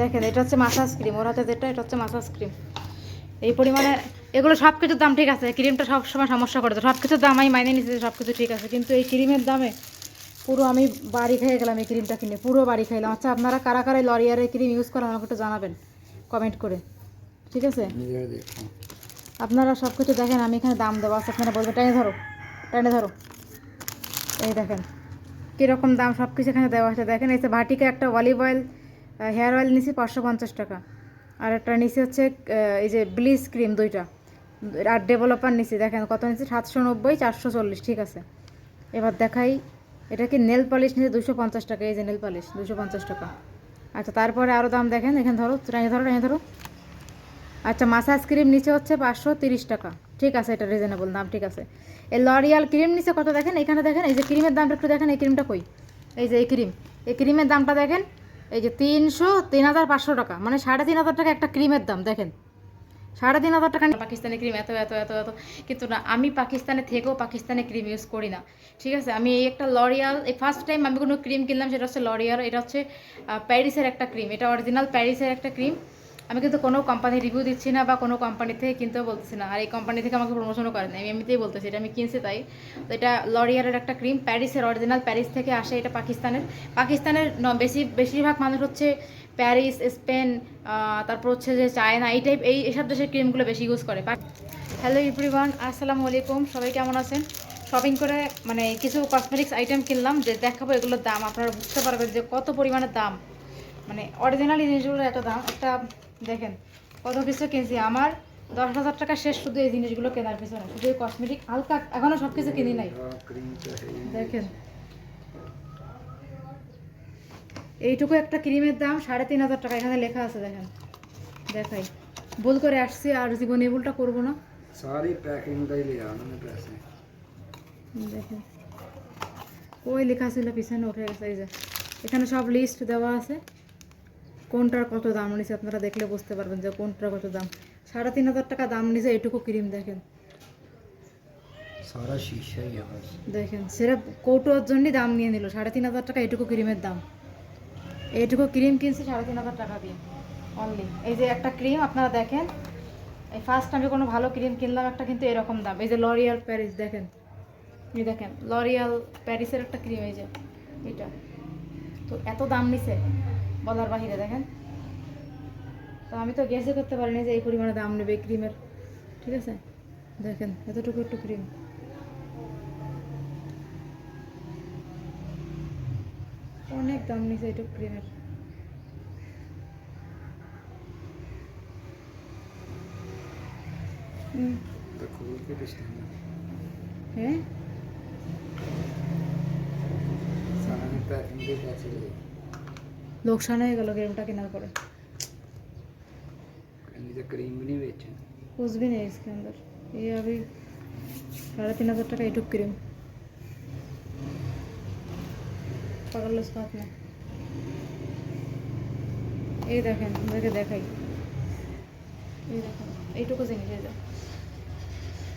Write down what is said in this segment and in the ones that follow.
দেখেন এটা হচ্ছে মাসাজ ক্রিম ওর হাতে যেটা এটা হচ্ছে মাসাজ ক্রিম এই পরিমাণে এগুলো সব কিছুর দাম ঠিক আছে। ক্রিমটা সব সময় সমস্যা করে সব কিছুর দাম আমি মাইনে নিচ্ছি সব কিছু ঠিক আছে। কিন্তু এই ক্রিমের দামে পুরো আমি বাড়ি খেয়ে গেলাম এই ক্রিমটা কিনে। পুরো বাড়ি খাইলাম। আচ্ছা আপনারা কারা কারা লরিয়ারের ক্রিম ইউজ করেন আমাকে একটু জানাবেন। কমেন্ট করে। ঠিক আছে? আপনারা সব কিছু দেখেন আমি এখানে দাম দেবো। আচ্ছা আপনারা বলবেন টেনে ধরো টেনে ধরো। এই দেখেন কীরকম দাম সব কিছু এখানে দেওয়া আছে। দেখেন এই যে ভাটিকা একটা অলিভ অয়েল হেয়ার অয়েল নিছি পাঁচশো পঞ্চাশ টাকা। আর একটা নিচে হচ্ছে এই যে ব্লিচ ক্রিম দুইটা। আর ডেভেলপার নিছি, দেখেন কত নিচ্ছি সাতশো নব্বই, চারশো চল্লিশ, ঠিক আছে। এবার দেখাই, এটা কি নেল পালিশ নিচ্ছে দুশো পঞ্চাশ টাকা, এই যে নেল পালিশ, দুশো পঞ্চাশ টাকা। আচ্ছা তারপরে আরও দাম দেখেন, এখানে ধরো টেনে ধরো টেনে ধরো। আচ্ছা মাসাজ ক্রিম নিচে হচ্ছে পাঁচশো তিরিশ টাকা। ঠিক আছে, এটা রিজনেবল দাম ঠিক আছে। এই লরিয়াল ক্রিম নিচে কত দেখেন? এখানে দেখেন, এই যে ক্রিমের দামটা একটু দেখেন, এই ক্রিমটা কই? এই যে এই ক্রিম এই ক্রিমের দামটা দেখেন এই যে তিনশো, তিন হাজার পাঁচশো টাকা। মানে সাড়ে তিন হাজার টাকা একটা ক্রিমের দাম, দেখেন। সাড়ে তিন হাজার টাকা পাকিস্তানি ক্রিম, এত এত এত এত। কিন্তু না, আমি পাকিস্তানে থেকেও পাকিস্তানি ক্রিম ইউজ করি না। ঠিক আছে? আমি এই একটা লরিয়াল এই ফার্স্ট টাইম আমি কোনো ক্রিম কিনলাম, সেটা হচ্ছে লরিয়াল এটা হচ্ছে প্যারিসের একটা ক্রিম। এটা অরিজিনাল প্যারিসের একটা ক্রিম। আমি কিন্তু কোনো কোম্পানি রিভিউ দিচ্ছি না বা কোনো কোম্পানি থেকে কিনতেও বলতেছি না। আর এই কোম্পানি থেকে আমাকে প্রমোশনও করে আমি এমনিতেই বলতেছি, এটা আমি কিনছি তাই। তো এটা লরিয়ারের একটা ক্রিম প্যারিসের অরিজিনাল প্যারিস থেকে আসে এটা পাকিস্তানের। পাকিস্তানের বেশি, বেশিরভাগ মানুষ হচ্ছে প্যারিস স্পেন তারপর হচ্ছে যে চায়না এই টাইপ এই, এসব দেশের ক্রিমগুলো বেশি ইউজ করে। হ্যালো ইভরিওয়ান আসসালামু আলাইকুম। সবাই কেমন আছেন? শপিং করে মানে কিছু কসমেটিক্স আইটেম কিনলাম, যে দেখাবো এগুলোর দাম। আপনারা বুঝতে পারবেন যে কত পরিমাণে দাম। মানে অরিজিনাল জিনিসগুলোর একটা দাম। একটা দেখেন কত কিছু কিনছি? আমার দশ হাজার টাকা শেষ শুধু এই জিনিসগুলো কেনার পিছনে। শুধু এই কসমেটিক হালকা এখনও সব কিছু কিনি নাই। দেখেন। এইটুকু একটা ক্রিমের দাম সাড়ে তিন হাজার টাকা। এখানে লেখা আছে দেখেন। দেখাই। ভুল করে আসছি আর জীবনে ভুলটা করব না। সারি লিয়া প্যাসে দেখেন। ওই লেখা ছিল পিছনে উঠে গেছে এই যে। এখানে সব লিস্ট দেওয়া আছে। কোনটার কত দাম নিছে আপনারা দেখলে বুঝতে পারবেন যে কোনটার কত দাম। সাড়ে তিন হাজার টাকা দাম নিছে এটুকু ক্রিম দেখেন। দেখেন সেটা কৌটোর জন্যই দাম নিয়ে নিল সাড়ে তিন হাজার টাকা এটুকু ক্রিমের দাম। এইটুকু ক্রিম কিনছি সাড়ে তিন হাজার টাকা দিয়ে অনলি এই যে একটা ক্রিম আপনারা দেখেন এই ফার্স্ট আমি কোনো ভালো ক্রিম কিনলাম একটা কিন্তু এরকম দাম। এই যে লরিয়াল প্যারিস দেখেন। এই দেখেন লরিয়াল প্যারিসের একটা ক্রিম এই যে এটা। তো এত দাম নিছে। বলার বাহিরে, দেখেন। তো আমি তো গেসে করতে পারিনি যে এই পরিমাণে দাম নেবে ক্রিমের ঠিক আছে? দেখেন, এতটুকু একটু ক্রিম অনেক দাম নিয়েছে এইটুকু ক্রিমের হ্যাঁ? লোকসান হয়ে গেল ক্রিমটা কেনার পরে। कुछ भी नहीं इसके अंदर ये अभी साढ़े तीन हज़ार टका টাকা क्रीम ক্রিম। लो इस না। এই দেখেন আপনাকে দেখাই। এই দেখেন এইটুকু জিনিস এই দেখেন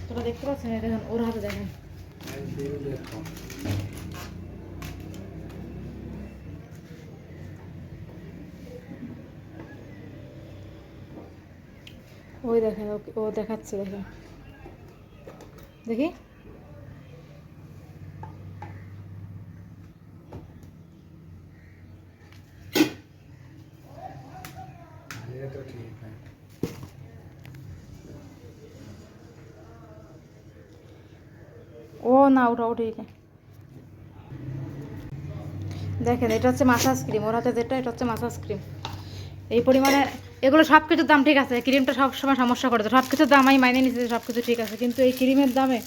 তোরা দেখতে পাচ্ছেন? এই দেখেন ওর হাতে দেখেন। ওই দেখেন, ওকে, ও দেখাচ্ছে, দেখেন। দেখি। ও না, ওটা ওটাই দেখেন, এটা হচ্ছে মাসাজ ক্রিম, ওর হাতে যেটা, এটা হচ্ছে মাসাজ ক্রিম। এই পরিমাণে এগুলো সব কিছুর দাম ঠিক আছে ক্রিমটা সব সময় সমস্যা করে সব কিছুর দাম আমি মাইনে নিচ্ছি সব কিছু ঠিক আছে কিন্তু এই ক্রিমের দামে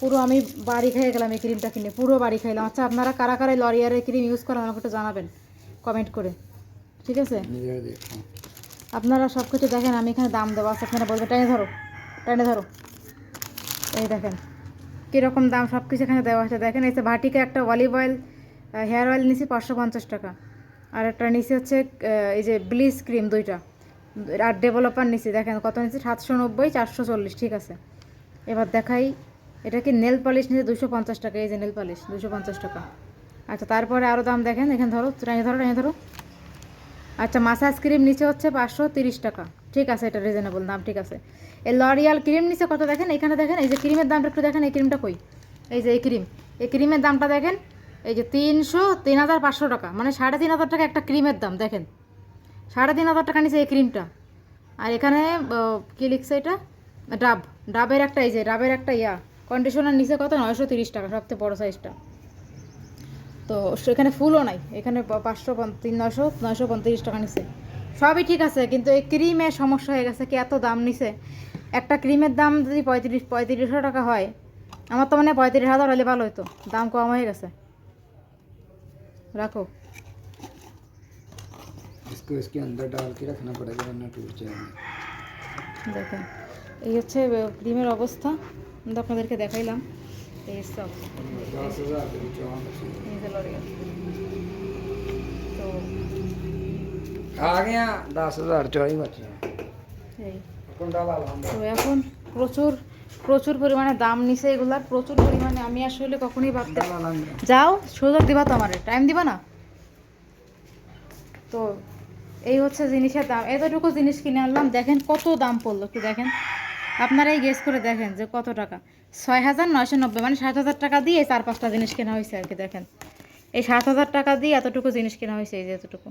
পুরো আমি বাড়ি খেয়ে গেলাম এই ক্রিমটা কিনে পুরো বাড়ি খাইলাম। আচ্ছা আপনারা কারা কারা লরিয়ারের ক্রিম ইউজ করেন আমাকে একটু জানাবেন কমেন্ট করে ঠিক আছে? আপনারা সব কিছু দেখেন আমি এখানে দাম দেবো আচ্ছা আপনারা বলবেন টেনে ধরো টেনে ধরো। এই দেখেন কীরকম দাম সব কিছু এখানে দেওয়া আছে দেখেন এই যে ভাটিকা একটা অলিভ অয়েল হেয়ার অয়েল নিছি পাঁচশো পঞ্চাশ টাকা আর একটা নিচে হচ্ছে এই যে ব্লিচ ক্রিম দুইটা। আর ডেভেলপার নিছি, দেখেন কত নিচ্ছি সাতশো নব্বই, চারশো চল্লিশ, ঠিক আছে? এবার দেখাই, এটা কি নেল পালিশ নিচ্ছে দুশো পঞ্চাশ টাকা, এই যে নেল পালিশ দুশো পঞ্চাশ টাকা। আচ্ছা তারপরে আরও দাম দেখেন, এখানে ধরো টেনে ধরো টেনে ধরো। আচ্ছা মাসাজ ক্রিম নিচে হচ্ছে পাঁচশো তিরিশ টাকা। ঠিক আছে, এটা রিজনেবল দাম, ঠিক আছে। এই লরিয়াল ক্রিম নিচে কত দেখেন? এখানে দেখেন, এই যে ক্রিমের দামটা একটু দেখেন, এই ক্রিমটা কই? এই যে এই ক্রিম এই ক্রিমের দামটা দেখেন, এই যে তিনশো, তিন হাজার পাঁচশো টাকা মানে সাড়ে তিন হাজার টাকা একটা ক্রিমের দাম, দেখেন। সাড়ে তিন হাজার টাকা নিচে এই ক্রিমটা আর এখানে কি লিখছে এটা? ডাব। ডাবের একটা এই যে, ডাবের একটা ইয়া। কন্ডিশনার নিচে কত? নয়শো তিরিশ টাকা সবথেকে বড়ো সাইজটা তো সেখানে ফুলও নাই। এখানে পাঁচশো তিন, নয়শো নয়শো পঁয়ত্রিশ টাকা নিছে। সবই ঠিক আছে, কিন্তু এই ক্রিমের সমস্যা হয়ে গেছে, কি এত দাম নিছে? একটা ক্রিমের দাম যদি পঁয়ত্রিশ, পঁয়ত্রিশশো টাকা হয়, আমার তো মানে পঁয়ত্রিশ হাজার হলে ভালো হতো দাম কম হয়ে গেছে। রাখো। इसको इसके अंदर डाल के रखना पड़ेगा वरना टूट जाएगा দেখেন এই হচ্ছে ক্রিমের অবস্থা আমি তো আপনাদেরকে দেখাইলাম এই সব दस हज़ार के बीच वहाँ बचे এই যে L'Oreal। তো आ गया दस हज़ार चौही बचे এই कुंडा वाला हम তো এখন প্রচুর প্রচুর পরিমাণে দাম নিছে এগুলার প্রচুর পরিমাণে আমি আসলে কখনোই ভাবতে कुंडा वाला हम যাও সুযোগ দিবা তো আমারে টাইম দিবা না তো এই হচ্ছে জিনিসের দাম। এতটুকু জিনিস কিনে আনলাম। দেখেন কত দাম পড়ল কি দেখেন। আপনারা এই গেস করে দেখেন যে কত টাকা। ছয় হাজার নয়শো নব্বই মানে সাত হাজার টাকা দিয়ে চার, পাঁচটা জিনিস কেনা হয়েছে আর কি, দেখেন। এই সাত হাজার টাকা দিয়ে এতটুকু জিনিস কেনা হয়েছে, এই যে এতটুকু।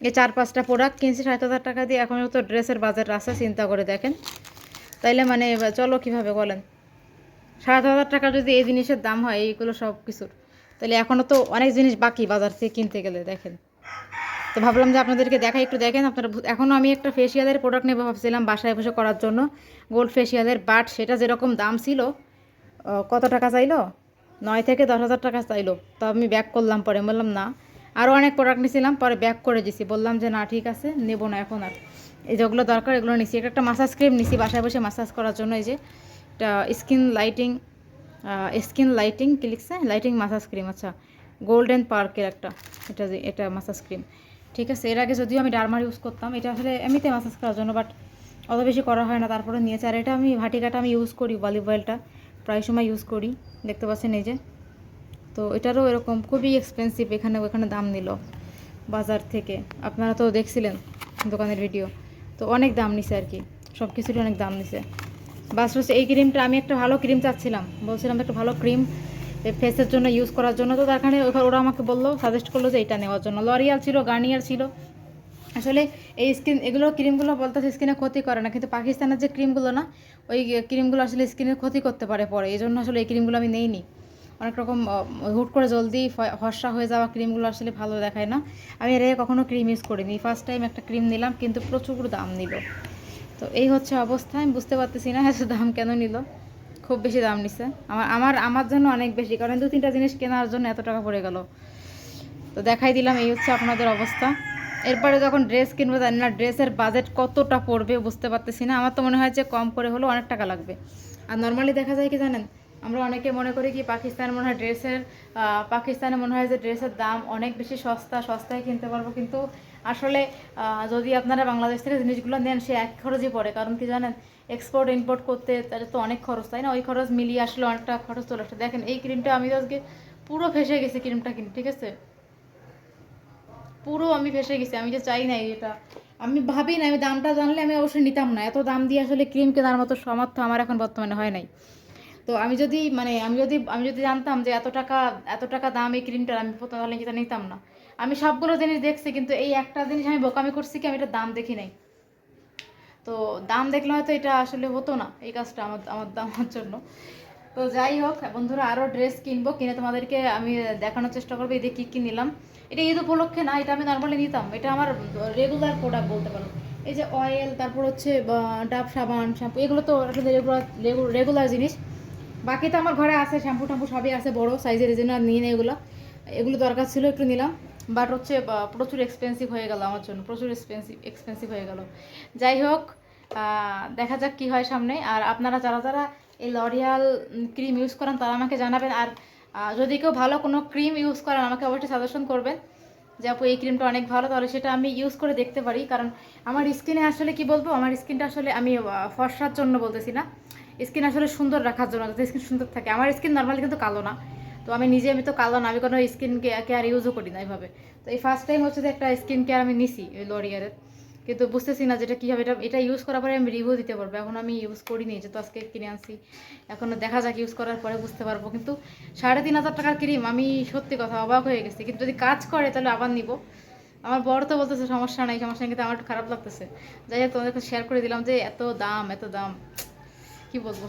এই চার, পাঁচটা প্রোডাক্ট কিনছি সাত হাজার টাকা দিয়ে এখনও তো ড্রেসের বাজার আছে, চিন্তা করে দেখেন। তাইলে মানে চলো কীভাবে বলেন। সাত হাজার টাকা যদি এই জিনিসের দাম হয়, এইগুলো সব কিছুর। তাহলে এখনও তো অনেক জিনিস বাকি বাজার থেকে কিনতে গেলে, দেখেন। তো ভাবলাম যে আপনাদেরকে দেখাই, একটু দেখেন আপনারা এখনও আমি একটা ফেসিয়ালের প্রোডাক্ট নেব ভাবছিলাম বাসায় বসে করার জন্য। গোল্ড ফেসিয়ালের বাট সেটা যেরকম দাম ছিল কত টাকা চাইলো? নয় থেকে দশ হাজার টাকা চাইলো। তো আমি ব্যাক করলাম পরে বললাম, না। আরও অনেক প্রোডাক্ট নিয়েছিলাম পরে ব্যাক করে দিছি। বললাম যে, না, ঠিক আছে, নেব না এখন আর। এই যেগুলো দরকার, এগুলো নিছি। একটা মাসাজ ক্রিম নিছি বাসায় বসে মাসাজ করার জন্য, এই যে, এটা স্কিন লাইটিং স্কিন লাইটিং কি লিখছে? লাইটিং মাসাজ ক্রিম আচ্ছা। গোল্ডেন পার্কের একটা, এটা যে, এটা মাসাজ ক্রিম ঠিক আছে, এর আগে যদিও আমি ডারমার ইউজ করতাম, এটা আসলে এমনিতে মাসাজ করার জন্য বাট অত বেশি করা হয় না, তারপরে নিয়েছে। আর এটা আমি ভাটিকাটা আমি ইউজ করি অলিভ অয়েলটা প্রায় সময় ইউজ করি, দেখতে পাচ্ছেন এই যে। তো এটারও এরকম খুবই এক্সপেন্সিভ এখানে, ওখানে দাম নিল বাজার থেকে। আপনারা তো দেখছিলেন দোকানের ভিডিও তো অনেক দাম নিছে আর কি সব কিছুরই অনেক দাম নিছে। বাস এই ক্রিমটা আমি একটা ভালো ক্রিম চাচ্ছিলাম, বলছিলাম একটা ভালো ক্রিম ফেসের জন্য ইউজ করার জন্য। তো তার কারণে ওরা আমাকে বলল সাজেস্ট করল যে এটা নেওয়ার জন্য। লরিয়াল ছিল গার্নিয়ার ছিল। আসলে এই স্কিন এগুলো ক্রিমগুলো বলতেছে স্কিনে ক্ষতি করে না, কিন্তু পাকিস্তানের যে ক্রিমগুলো না, ওই ক্রিমগুলো আসলে স্কিনের ক্ষতি করতে পারে পরে। এই জন্য আসলে এই ক্রিমগুলো আমি নেইনি। অনেক রকম হুট করে জলদি ফর্সা হয়ে যাওয়া ক্রিমগুলো আসলে ভালো দেখায় না। আমি এর আগে কখনো ক্রিম ইউজ করিনি। ফার্স্ট টাইম একটা ক্রিম নিলাম, কিন্তু প্রচুর দাম নিল। তো এই হচ্ছে অবস্থা, আমি বুঝতে পারতেছি না এত দাম কেন নিল। খুব বেশি দাম নিছে। আমার আমার আমার জন্য অনেক বেশি, কারণ দু তিনটা জিনিস কেনার জন্য এত টাকা পড়ে গেল। তো দেখাই দিলাম, এই হচ্ছে আপনাদের অবস্থা। এরপরে যখন ড্রেস কিনবো, জানি না ড্রেসের বাজেট কতটা পড়বে, বুঝতে পারতেছি না। আমার তো মনে হয় যে কম করে হলেও অনেক টাকা লাগবে। আর নর্মালি দেখা যায় কি জানেন, আমরা অনেকে মনে করি কি পাকিস্তান মনে হয় ড্রেসের পাকিস্তানে মনে হয় যে ড্রেসের দাম অনেক বেশি সস্তা, সস্তায় কিনতে পারব। কিন্তু আসলে যদি আপনারা বাংলাদেশ থেকে জিনিসগুলো নেন, সে এক খরচই পড়ে। কারণ কি জানেন এক্সপোর্ট ইম্পোর্ট করতে তাদের তো অনেক খরচ, তাই না? ওই খরচ মিলিয়ে আসলে অনেকটা খরচ চলে আসে। দেখেন, এই ক্রিমটা আমি আজকে পুরো ফেসে গেছি ক্রিমটা কিনে, ঠিক আছে? পুরো আমি ফেসে গেছি, আমি যে চাই না এটা। আমি ভাবি না আমি দামটা জানলে আমি অবশ্যই নিতাম না। এত দাম দিয়ে আসলে ক্রিম কেনার মতো সামর্থ্য আমার এখন বর্তমানে হয় নাই। তো আমি যদি মানে আমি যদি আমি যদি জানতাম যে এত টাকা এত টাকা দাম এই ক্রিমটার আমি প্রথম তাহলে যেটা নিতাম না। আমি সবগুলো জিনিস দেখছি, কিন্তু এই একটা জিনিস আমি বোকামি করছি কি আমি এটা দাম দেখি নাই? তো দাম দেখলে হয়তো এটা আসলে হতো না, এই কাজটা আমার আমার আমার জন্য। তো যাই হোক, বন্ধুরা আরও ড্রেস কিনবো, কিনে তোমাদেরকে আমি দেখানোর চেষ্টা করব এদিকে কী কী নিলাম। এটা ঈদ উপলক্ষে না, এটা আমি নর্মালি নিতাম। এটা আমার রেগুলার প্রোডাক্ট বলতে পারো। এই যে অয়েল তারপর হচ্ছে ডাব, সাবান শ্যাম্পু এগুলো তো আসলে রেগুলার রেগুলার জিনিস। বাকি তো আমার ঘরে আছে শ্যাম্পু ট্যাম্পু সবই আছে, বড় সাইজের জন্য নিয়ে নেই এগুলো। এগুলো দরকার ছিল, একটু নিলাম। বাট হচ্ছে প্রচুর এক্সপেন্সিভ হয়ে গেল আমার জন্য, প্রচুর এক্সপেন্সিভ এক্সপেন্সিভ হয়ে গেল। যাই হোক দেখা যাক কি হয় সামনে। আর আপনারা যারা যারা এই লরিয়াল ক্রিম ইউজ করেন, তারা আমাকে জানাবেন। আর যদি কেউ ভালো কোনো ক্রিম ইউজ করেন, আমাকে অবশ্যই সাজেশন করবেন যে, আপু, এই ক্রিমটা অনেক ভালো, তাহলে সেটা আমি ইউজ করে দেখতে পারি। কারণ আমার স্কিনে আসলে কি বলব, আমার স্কিনটা আসলে আমি ফর্সার জন্য বলতেছি না। স্কিন আসলে সুন্দর রাখার জন্য, যাতে স্কিন সুন্দর থাকে। আমার স্কিন নর্মালি কিন্তু কালো না। তো আমি নিজে, আমি তো কালো না, আমি কোনো স্কিন কেয়ার ইউজও করি না এইভাবে। তো এই ফার্স্ট টাইম হচ্ছে যে একটা স্কিন কেয়ার আমি নিছি ওই লরিয়ারের কিন্তু বুঝতেছি না যেটা কী হবে এটা এটা ইউজ করার পরে আমি রিভিউ দিতে পারব। এখন আমি ইউজ করিনি যেহেতু আজকে কিনে আনছি। এখনও দেখা যাক ইউজ করার পরে বুঝতে পারব। কিন্তু সাড়ে তিন হাজার টাকার ক্রিম আমি সত্যি কথা অবাক হয়ে গেছি। কিন্তু যদি কাজ করে তাহলে আবার নিব। আমার বড় তো বলতেছে, সমস্যা নাই, সমস্যা কিন্তু আমার একটু খারাপ লাগতেছে। যাই হোক তোমাদেরকে শেয়ার করে দিলাম যে এত দাম এত দাম। কি বলব?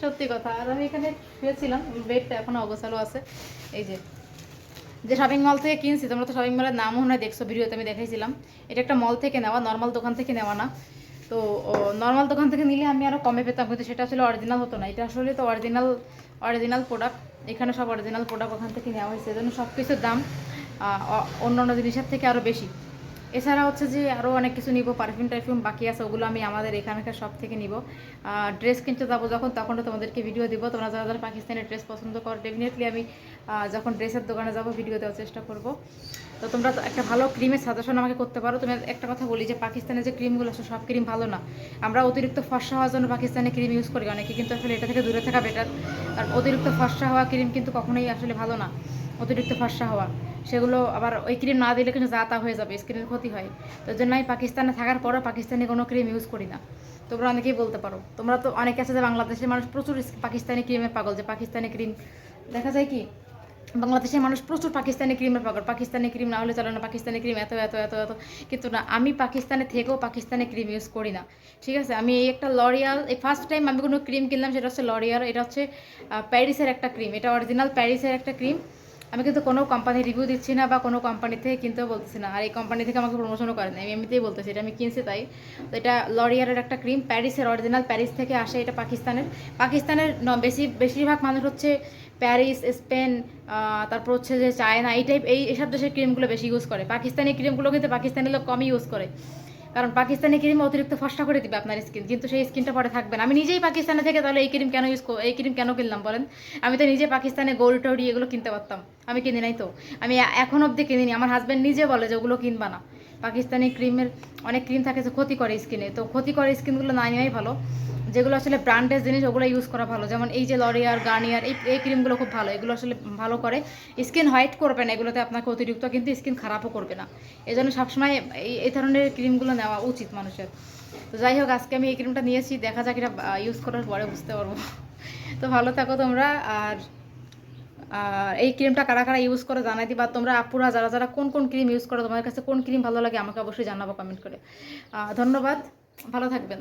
সত্যি কথা। আর আমি এখানে শুয়েছিলাম, বেডটা এখনও অগোছালো আছে। এই যে যে শপিং মল থেকে কিনছি, তোমরা তো শপিং মলের নামও নয় দেখছ, ভিডিওতে আমি দেখাইছিলাম। এটা একটা মল থেকে নেওয়া নর্মাল দোকান থেকে নেওয়া না। তো নর্মাল দোকান থেকে নিলে আমি আরও কমে পেতাম, কিন্তু সেটা আসলে অরিজিনাল হতো না। এটা আসলে তো অরিজিনাল অরিজিনাল প্রোডাক্ট এখানে সব অরিজিনাল প্রোডাক্ট ওখান থেকে নেওয়া হয়েছে। এজন্য সব কিছুর দাম অন্য অন্য জিনিসের থেকে আরও বেশি। এছাড়া হচ্ছে যে আরও অনেক কিছু নিব পারফিউম টারফিউম বাকি আছে, ওগুলো আমি আমাদের এখানকার সব থেকে নিব। ড্রেস কিনতে যাব যখন, তখন তোমাদেরকে ভিডিও দিব। তোমরা যারা যারা পাকিস্তানের ড্রেস পছন্দ করো ডেফিনেটলি আমি যখন ড্রেসের দোকানে যাব ভিডিও দেওয়ার চেষ্টা করব। তো তোমরা একটা ভালো ক্রিমের সাজেশন আমাকে করতে পারো। তুমি একটা কথা বলি যে পাকিস্তানের যে ক্রিমগুলো আছে, সব ক্রিম ভালো না। আমরা অতিরিক্ত ফর্সা হওয়ার জন্য পাকিস্তানে ক্রিম ইউজ করি। অনেকে কিন্তু আসলে এটা থেকে দূরে থাকা বেটার আর অতিরিক্ত ফর্সা হওয়া ক্রিম কিন্তু কখনোই আসলে ভালো না। অতিরিক্ত ফর্সা হওয়া। সেগুলো আবার ওই ক্রিম না দিলে কিন্তু যা তা হয়ে যাবে স্কিনের ক্ষতি হয়। তো জন্য আমি পাকিস্তানে থাকার পরও পাকিস্তানি কোনো ক্রিম ইউজ করি না। তোমরা অনেকেই বলতে পারো। তোমরা তো অনেকে আছে যে বাংলাদেশের মানুষ প্রচুর পাকিস্তানি ক্রিমের পাগল যে পাকিস্তানি ক্রিম দেখা যায় কি? বাংলাদেশের মানুষ প্রচুর পাকিস্তানি ক্রিমের পাগল। পাকিস্তানি ক্রিম না হলে চলে না, পাকিস্তানি ক্রিম এত এত এত এত। কিন্তু না, আমি পাকিস্তানে থেকেও পাকিস্তানি ক্রিম ইউজ করি না। ঠিক আছে? আমি এই একটা লরিয়াল এই ফার্স্ট টাইম আমি কোনো ক্রিম কিনলাম, সেটা হচ্ছে লরিয়াল এটা হচ্ছে প্যারিসের একটা ক্রিম এটা অরিজিনাল প্যারিসের একটা ক্রিম আমি কিন্তু কোনো কোম্পানির রিভিউ দিচ্ছি না বা কোনো কোম্পানি থেকে কিনতেও বলতেছি না। আর এই কোম্পানি থেকে আমাকে প্রমোশনও করে না আমি এমনিতেই বলতেছি, এটা আমি কিনছি তাই। তো এটা লরিয়ারের একটা ক্রিম প্যারিসের অরিজিনাল প্যারিস থেকে আসে এটা পাকিস্তানের। পাকিস্তানের বেশি, বেশিরভাগ মানুষ হচ্ছে প্যারিস, স্পেন তারপর হচ্ছে যে চায়না, এই টাইপ এই, এসব দেশের ক্রিমগুলো বেশি ইউজ করে। পাকিস্তানি ক্রিমগুলো কিন্তু পাকিস্তানি লোক কমই ইউজ করে। কারণ পাকিস্তানি ক্রিম অতিরিক্ত ফসকা করে দিবে আপনার স্কিন কিন্তু সেই স্কিনটা পরে থাকবে না। আমি নিজেই পাকিস্তানে থেকে তাহলে এই ক্রিম কেন ইউজ এই ক্রিম কেন কিনলাম বলেন? আমি তো নিজে পাকিস্তানে গোল্ড টৌরি এগুলো কিনতে পারতাম। আমি কিনি নাই তো। আমি এখন অবধি কিনিনি। আমার হাজব্যান্ড নিজে বলে যে ওগুলো কিনবা না। পাকিস্তানি ক্রিমের অনেক ক্রিম থাকে যে ক্ষতি করে স্কিনে। তো ক্ষতি করে স্কিনগুলো না নেওয়াই ভালো। যেগুলো আসলে ব্র্যান্ডের জিনিস, ওগুলো ইউজ করা ভালো। যেমন এই যে লরিয়ার গার্নিয়ার এই এই ক্রিমগুলো খুব ভালো। এগুলো আসলে ভালো করে স্কিন হোয়াইট করবে না এগুলোতে আপনাকে অতিরিক্ত, কিন্তু স্কিন খারাপও করবে না। এই জন্য সবসময় এই এই ধরনের ক্রিমগুলো নেওয়া উচিত মানুষের। তো যাই হোক, আজকে আমি এই ক্রিমটা নিয়েছি। দেখা যাক এটা ইউজ করার পরে বুঝতে পারব। তো ভালো থাকো তোমরা আর আর এই ক্রিমটা কারা কারা ইউজ করে জানাই দিবা। তোমরা আপুরা যারা যারা কোন কোন ক্রিম ইউজ করো, তোমাদের কাছে কোন ক্রিম ভালো লাগে আমাকে অবশ্যই জানাব কমেন্ট করে। ধন্যবাদ, ভালো থাকবেন।